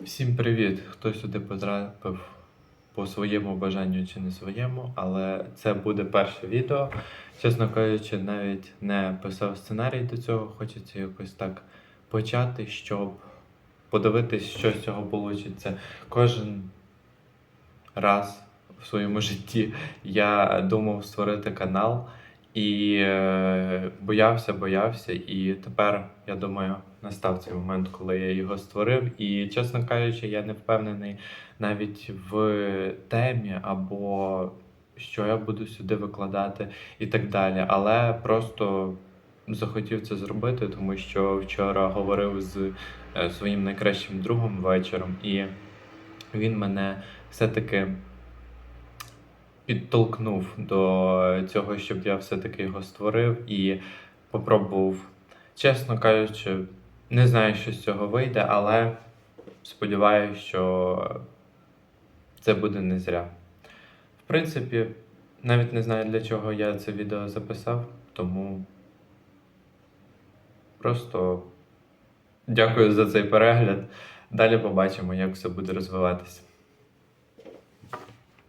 Всім привіт! Хто сюди потрапив по своєму бажанню чи не своєму, але це буде перше відео. Чесно кажучи, навіть не писав сценарій до цього. Хочеться якось так почати, щоб подивитись, що з цього вийде. Кожен раз в своєму житті я думав створити канал і е, боявся, боявся. І тепер, я думаю, настав цей момент, коли я його створив. І, чесно кажучи, я не впевнений навіть в темі або що я буду сюди викладати і так далі. Але просто захотів це зробити, тому що вчора говорив з е, своїм найкращим другом вечором, і він мене все-таки підтолкнув до цього, щоб я все-таки його створив і попробував. Чесно кажучи, не знаю, що з цього вийде, але сподіваюся, що це буде не зря. В принципі, навіть не знаю, для чого я це відео записав, тому просто дякую за цей перегляд. Далі побачимо, як все буде розвиватися.